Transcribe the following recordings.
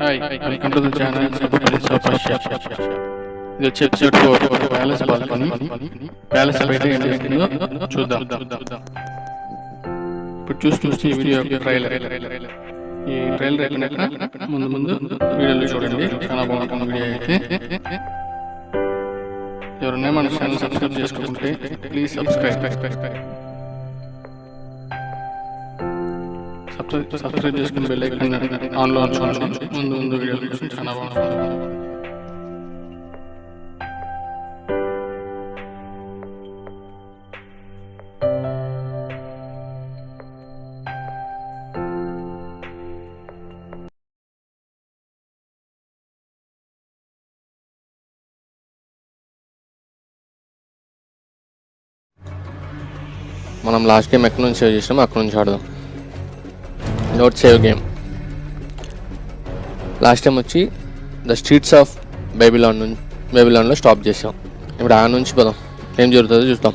Hi welcome to the channel super super shop ఇది వచ్చి episode four palace balcony palace బయట చూద్దాం ఇప్పుడు చూసి వీడియో ట్రైలర్ ఈ ట్రైలర్ అయిపోయినాక ముందు ముందు వీడియోలు చూడండి చాలా బాగుంటుంది వీడియో అయితే ఎవరైనా మన ఛానల్ సబ్స్క్రైబ్ చేసుకుంటే ప్లీజ్ సబ్స్క్రైబ్ సబ్స్క్రైబ్ చేసుకుని బెల్ ఐకాన్ ఆన్లో ఉంచుకోండి ముందు ముందు వీడియోలు చూసి చాలా బాగుంటుంది మనం లాస్ట్ గేమ్ ఎక్కడి నుంచి సేవ్ చేసినామో అక్కడ నుంచి ఆడదాం. Note save game. Last time వచ్చి ద స్ట్రీట్స్ ఆఫ్ బైబిలాన్ నుంచి బైబిలాన్లో స్టాప్ చేసాం ఇప్పుడు ఆ నుంచి పోదాం. ఏం జరుగుతుందో చూస్తాం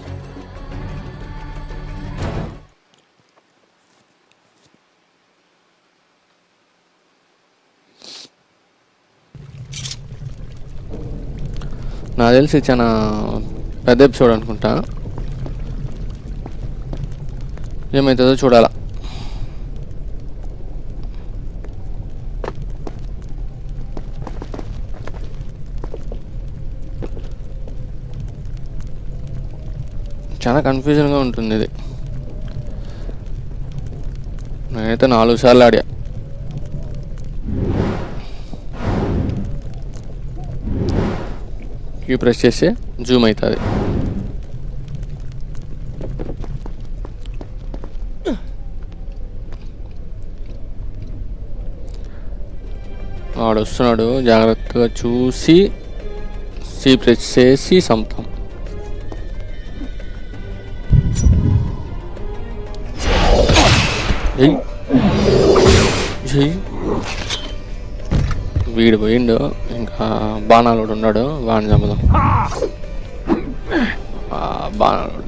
నాకు తెలిసి చాలా పెద్ద ఎపిసోడ్ అనుకుంటా. ఏమవుతుందో చూడాలా. చాలా కన్ఫ్యూజన్గా ఉంటుంది ఇది. నేనైతే నాలుగు సార్లు ఆడా. క్యూ ప్రెస్ చేస్తే జూమ్ అవుతుంది వాడు వస్తున్నాడు జాగ్రత్తగా చూసి సీ ప్రెస్ చేసి సంపుతాం. వీడు పోయిండు. ఇంకా బాణాలు ఉన్నాడు. వాడిని చంపుదాం. ఆ, బాణాలు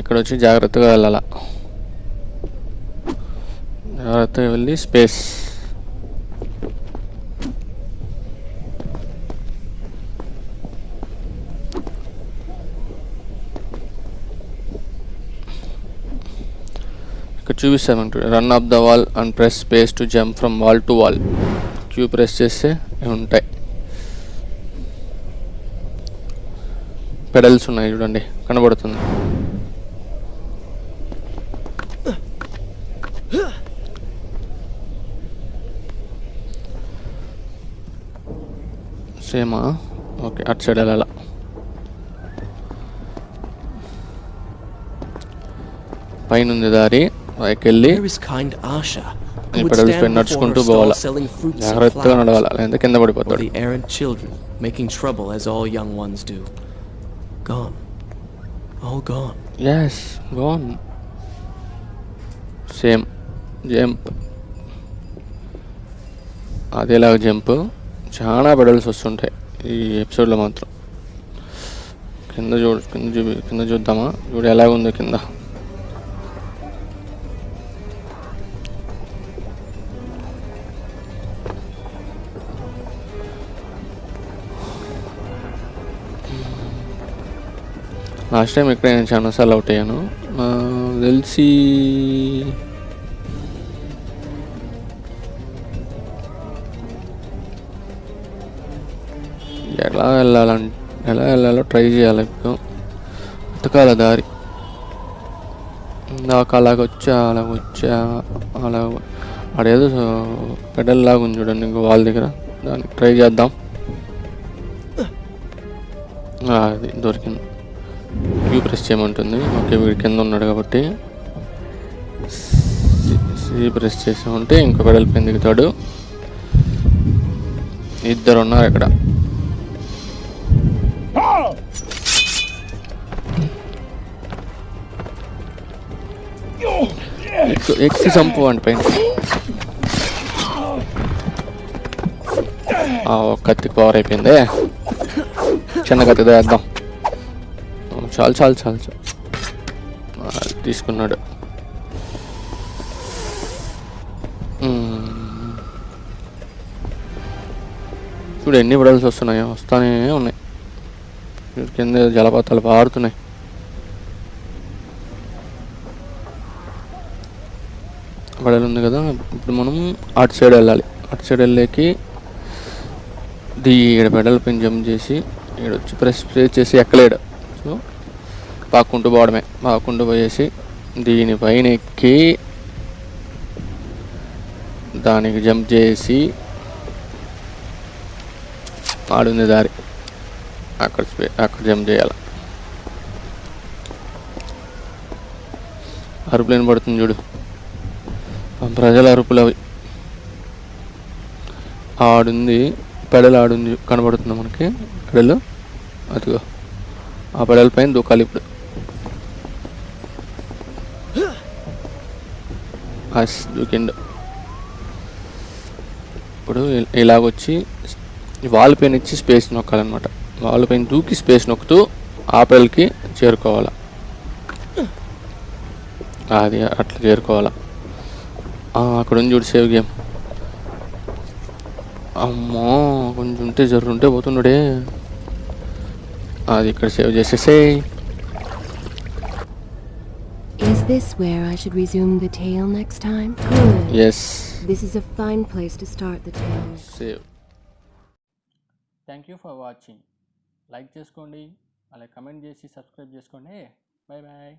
ఇక్కడ వచ్చి జాగ్రత్తగా వెళ్ళాల? జాగ్రత్తగా వెళ్ళి స్పేస్. ఇక్కడ చూపిస్తాను run off the wall and press space to jump from wall to wall Q press చేస్తే ఉంటాయి. పెడల్స్ ఉన్నాయి చూడండి కనబడుతుంది సేమా ఓకే అటు సైడ్ వెళ్ళాల పైన ఉంది దారి పైకి వెళ్ళి Where is kind Asha? ఈ Who would పెడల్స్ పైన stand before నడుచుకుంటూ పోవాలా జాగ్రత్తగా? నడవాలా లేదంటే కింద పడిపోతాడు making trouble as all young ones do. Gone. All gone. Yes gone same jump అదేలాగా jump చాలా బెడల్స్ వస్తుంటాయి ఈ ఎపిసోడ్లో మాత్రం. కింద చూడు కింద చూపి కింద చూద్దామా? చూడు ఎలాగుందో కింద. లాస్ట్ టైం ఇక్కడ నేను చాలాసార్లు అవుట్ అయ్యాను. తెలిసి ఎలా వెళ్ళాలంటే ఎలా వెళ్ళాలో ట్రై చేయాలి ఇప్పుడు. వెతకాల దారి. నాకు అలాగ వచ్చా వచ్చా అలా అడేదో పెడల్ లాగా ఉంది చూడండి ఇంకో వాళ్ళ దగ్గర. దానికి ట్రై చేద్దాం. అది దొరికింది. Queue press చేయమంటుంది. ఓకే వీడి కింద ఉన్నాడు కాబట్టి. సి ప్రెస్ చేసి ఉంటే ఇంకో వెడల్పు దిగుతాడు ఇద్దరు ఉన్నారు ఇక్కడ. ఎక్కు ఎక్కి చంపు అండి పైన కత్తి పవర్ అయిపోయింది. చిన్న కత్తి వేద్దాం చాలు చాలు చాలు చాలు. తీసుకున్నాడు. చూడు ఎన్ని విడాల్సి వస్తున్నాయో వస్తానే ఉన్నాయి. కింద జలపాతాలు పారుతున్నాయి. పడలు ఉంది కదా ఇప్పుడు మనం అటు సైడ్ వెళ్ళాలి. అటు సైడ్ వెళ్ళేకి ఇది ఈడ పెడల పైన జంప్ చేసి ఇక్కడ వచ్చి ప్రెస్ ప్రెస్ చేసి ఎక్కలేడు. సో పాక్కుంటూ పోవడమే. పాక్కుంటూ పోయేసి దీనిపైన ఎక్కి దానికి జంప్ చేసి ఆడుంది దారి. అక్కడ స్పే- అక్కడ జంప్ చేయాలి. అరుపులేని పడుతుంది చూడు. ప్రజల అరుపులు అవి. ఆడుంది పెడలు ఆడుంది కనబడుతుంది మనకి? పెడలు? అదిగో. ఆ పెడల పైన దూకాలి ఇప్పుడు. అస్ దూకిండు. ఇప్పుడు ఇలాగొచ్చి వాల్ పైన ఇచ్చి స్పేస్ నొక్కాలన్నమాట. వాల్ పైన దూకి స్పేస్ నొక్కుతూ ఆ పెడల్కి చేరుకోవాలా? అది అట్లా చేరుకోవాలా? ఆ, అక్కడ ఉంది చూడు సేవ్ గేమ్. అమ్మో కొంచెం ఉంటే జర్రు ఉంటే పోతున్నాడే అది ఇక్కడ సేవ్ చేసేసే Is this where I should resume the tale next time? Good. Yes This is a fine place to start the tale. Save thank you for watching like చేసుకోండి అలాగే కమెంట్ చేసి సబ్స్క్రైబ్ చేసుకోండి. Bye bye.